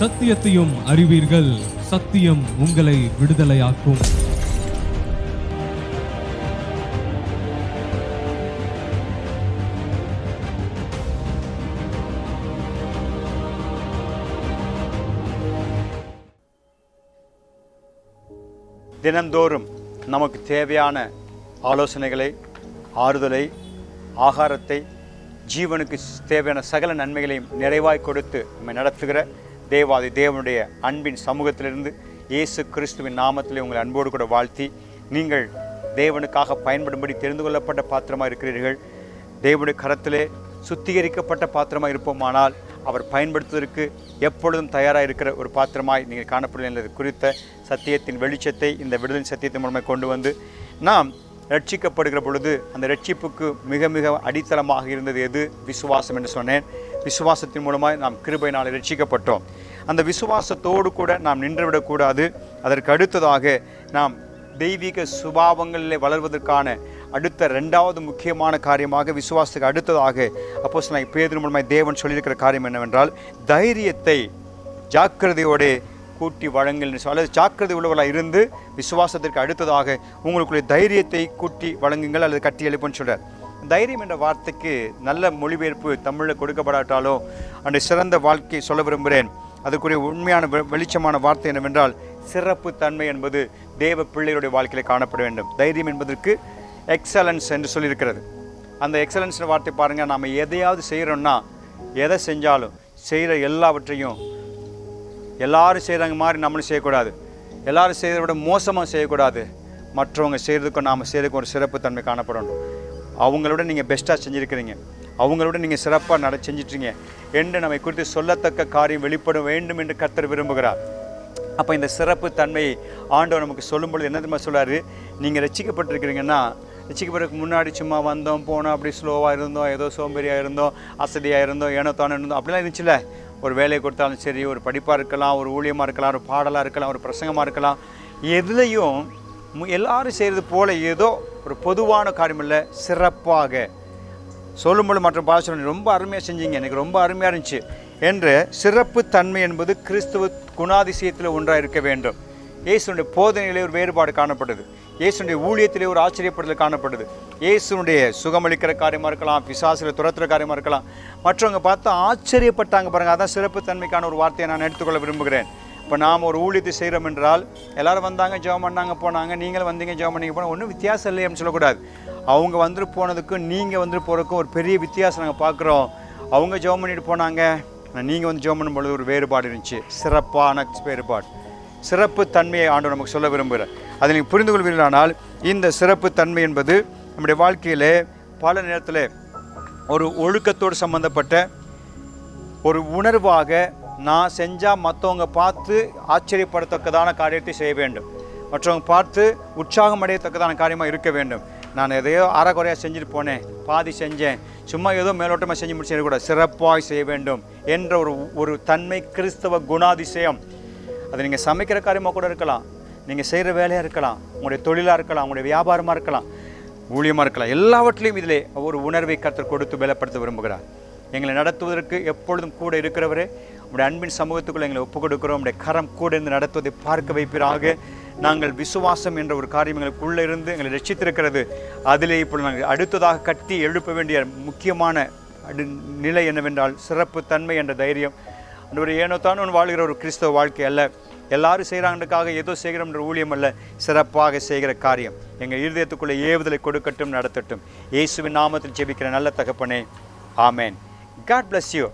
சத்தியத்தையும் அறிவீர்கள். சத்தியம் உங்களை விடுதலையாக்கும். தினந்தோறும் நமக்கு தேவையான ஆலோசனைகளை ஆறுதலை ஆகாரத்தை ஜீவனுக்கு தேவையான சகல நன்மைகளையும் நிறைவாய் கொடுத்து நம்மை நடத்துகிற தேவாதி தேவனுடைய அன்பின் சமூகத்திலிருந்து இயேசு கிறிஸ்துவின் நாமத்திலே உங்களை அன்போடு கூட வாழ்த்தி நீங்கள் தேவனுக்காக பயன்படும்படி தெரிந்து கொள்ளப்பட்ட பாத்திரமாக இருக்கிறீர்கள். தேவனுடைய கரத்திலே சுத்திகரிக்கப்பட்ட பாத்திரமாக இருப்போமானால் அவர் பயன்படுத்துவதற்கு எப்பொழுதும் தயாராக இருக்கிற ஒரு பாத்திரமாய் நீங்கள் காணப்படும் என்பது குறித்த சத்தியத்தின் வெளிச்சத்தை இந்த விடுதலை சத்தியத்தின் மூலமாக கொண்டு வந்து நாம் ரட்சிக்கப்படுகிற பொழுது அந்த ரட்சிப்புக்கு மிக மிக அடித்தளமாக இருந்தது எது? விசுவாசம் என்று சொன்னேன். விசுவாசத்தின் மூலமாக நாம் கிருபையினால் ரட்சிக்கப்பட்டோம் அந்த விசுவாசத்தோடு கூட நாம் நின்றுவிடக்கூடாது. அதற்கு அடுத்ததாக நாம் தெய்வீக சுபாவங்களிலே வளர்வதற்கான அடுத்த ரெண்டாவது முக்கியமான காரியமாக விசுவாசத்துக்கு அடுத்ததாக அப்போ நான் பேதர் மூலமாக தேவன் சொல்லியிருக்கிற காரியம் என்னவென்றால் தைரியத்தை ஜாக்கிரதையோடு கூட்டி வழங்கல். அல்லது ஜாக்கிரதை உள்ளவர்களாக இருந்து விசுவாசத்திற்கு அடுத்ததாக உங்களுக்குள்ள தைரியத்தை கூட்டி வழங்குங்கள் அல்லது கட்டி எழுப்புன்னு சொல்கிறார் தைரியம் என்ற வார்த்தைக்கு நல்ல மொழிபெயர்ப்பு தமிழில் கொடுக்கப்படாட்டாலும் அந்த சிறந்த வாழ்க்கை சொல்ல விரும்புகிறேன். அதுக்குரிய உண்மையான வெளிச்சமான வார்த்தை என்னவென்றால் சிறப்பு தன்மை என்பது தேவ பிள்ளைகளுடைய வாழ்க்கையில் காணப்பட வேண்டும். தைரியம் என்பதற்கு எக்ஸலன்ஸ் என்று சொல்லியிருக்கிறது. அந்த எக்ஸலன்ஸ் வார்த்தை பாருங்கள் நாம் எதையாவது செய்கிறோன்னா எதை செஞ்சாலும் செய்கிற எல்லாவற்றையும் எல்லாரும் செய்கிறாங்க மாதிரி நம்மளும் செய்யக்கூடாது. எல்லாரும் செய்கிறத விட மோசமாக செய்யக்கூடாது. மற்றவங்க செய்கிறதுக்கும் நாம் செய்கிறதுக்கும் ஒரு சிறப்பு தன்மை காணப்படணும் அவங்களோட நீங்கள் பெஸ்ட்டாக செஞ்சுருக்கிறீங்க. அவங்களோட நீங்கள் சிறப்பாக நட செஞ்சிட்றீங்க. என்று நம்மை குறித்து சொல்லத்தக்க காரியம் வெளிப்பட வேண்டும் என்று கர்த்தர் விரும்புகிறார். அப்போ இந்த சிறப்பு தன்மையை ஆண்டவர் நமக்கு சொல்லும்பொழுது என்ன தெரியுமா சொல்றாரு? நீங்கள் ரசிக்கப்பட்டிருக்கிறீங்கன்னா ரசிக்கப்படுறதுக்கு முன்னாடி சும்மா வந்தோம் போனோம் அப்படி ஸ்லோவாக இருந்தோம் ஏதோ சோம்பேறியாக இருந்தோம் அசதியாக இருந்தோம் ஏனோ தானே இருந்தோம் அப்படிலாம் இருந்துச்சுல்ல? ஒரு வேலையை கொடுத்தாலும் சரி ஒரு படிப்பாக இருக்கலாம் ஒரு ஊழியமாக இருக்கலாம் ஒரு பாடலாக இருக்கலாம் ஒரு பிரசங்கமாக இருக்கலாம். எதுலேயும் எல்லாரும் செய்கிறது போல ஏதோ ஒரு பொதுவான காரியம் இல்லை சிறப்பாக சொல்லும்போது மற்றும் பாஷை ரொம்ப அருமையாக செஞ்சீங்க எனக்கு ரொம்ப அருமையாக இருந்துச்சு என்ற சிறப்பு தன்மை என்பது கிறிஸ்துவ குணாதிசயத்தில் ஒன்றாக இருக்க வேண்டும். இயேசுனுடைய போதனையிலே ஒரு வேறுபாடு காணப்படுது இயேசுடைய ஊழியத்திலே ஒரு ஆச்சரியப்படுதல் காணப்படுது இயேசுனுடைய சுகமளிக்கிற காரியமாக இருக்கலாம் பிசாசில் துரத்துகிற காரியமாக இருக்கலாம். மற்றவங்க பார்த்து ஆச்சரியப்பட்டாங்க பாருங்கள் அதான் சிறப்பு தன்மைக்கான ஒரு வார்த்தையை நான் எடுத்துக்கொள்ள விரும்புகிறேன். இப்போ நாம் ஒரு ஊழியத்தை செய்கிறோம் என்றால் எல்லோரும் வந்தாங்க ஜெபம் பண்ணாங்க போனாங்க நீங்களும் வந்தீங்க ஜெபம் பண்ணீங்க போனால் ஒன்றும் வித்தியாசம் இல்லை அப்படின்னு சொல்லக்கூடாது. அவங்க வந்துட்டு போனதுக்கும் நீங்கள் வந்துட்டு போகிறதுக்கும் ஒரு பெரிய வித்தியாசம் நாங்கள் பார்க்குறோம் அவங்க ஜெபம் பண்ணிட்டு போனாங்க. நீங்கள் வந்து ஜெபம் பண்ணும்பொழுது ஒரு வேறுபாடு இருந்துச்சு. சிறப்பான வேறுபாடு. சிறப்பு தன்மையை ஆண்டு நமக்கு சொல்ல விரும்புகிறேன் அதை நீங்கள் புரிந்து கொள்வீர்களானால் இந்த சிறப்பு தன்மை என்பது நம்முடைய வாழ்க்கையிலே பல நேரத்தில் ஒரு ஒழுக்கத்தோடு சம்பந்தப்பட்ட ஒரு உணர்வாக நான் செஞ்சால் மற்றவங்க பார்த்து ஆச்சரியப்படத்தக்கதான காரியத்தை செய்ய வேண்டும். மற்றவங்க பார்த்து உற்சாகம் அடையத்தக்கதான காரியமாக இருக்க வேண்டும். நான் எதையோ அறகுறையாக செஞ்சுட்டு போனேன் பாதி செஞ்சேன். சும்மா ஏதோ மேலோட்டமாக செஞ்சு முடிச்சு கூட சிறப்பாக செய்ய வேண்டும் என்ற ஒரு ஒரு தன்மை கிறிஸ்தவ குணாதிசயம். அது நீங்கள் சமைக்கிற காரியமாக கூட இருக்கலாம் நீங்கள் செய்கிற வேலையாக இருக்கலாம் உங்களுடைய தொழிலாக இருக்கலாம் உங்களுடைய வியாபாரமாக இருக்கலாம் ஊழியமாக இருக்கலாம். எல்லாவற்றிலையும் இதிலே ஒரு உணர்வை கர்த்தர் கொடுத்து பலப்படுத்த விரும்புகிறார். எங்களை நடத்துவதற்கு எப்பொழுதும் கூட இருக்கிறவரே உடைய அன்பின் சமூகத்துக்குள்ள எங்களை ஒப்புக் கொடுக்கிறோம் கரம் கூட இருந்து நடத்துவதை பார்க்க வைப்பீராக. நாங்கள் விசுவாசம் என்ற ஒரு காரியம் எங்களுக்குள்ளே இருந்து எங்களை ரட்சித்திருக்கிறது. அதிலே இப்போ நாங்கள் அடுத்ததாக கட்டி எழுப்ப வேண்டிய முக்கியமான நிலை என்னவென்றால் சிறப்பு தன்மை என்ற தைரியம். அந்த ஒரு ஏனோ தானோ வாழ்கிற ஒரு கிறிஸ்தவ வாழ்க்கை அல்ல. எல்லாரும் செய்கிறாங்கக்காக ஏதோ செய்கிறோம் என்ற ஊழியம் அல்ல. சிறப்பாக செய்கிற காரியம். எங்கள் இருதயத்துக்குள்ளே ஏவுதலை கொடுக்கட்டும் நடத்தட்டும். இயேசுவின் நாமத்தில் ஜெபிக்கிற நல்ல தகப்பனே. ஆமேன். God bless you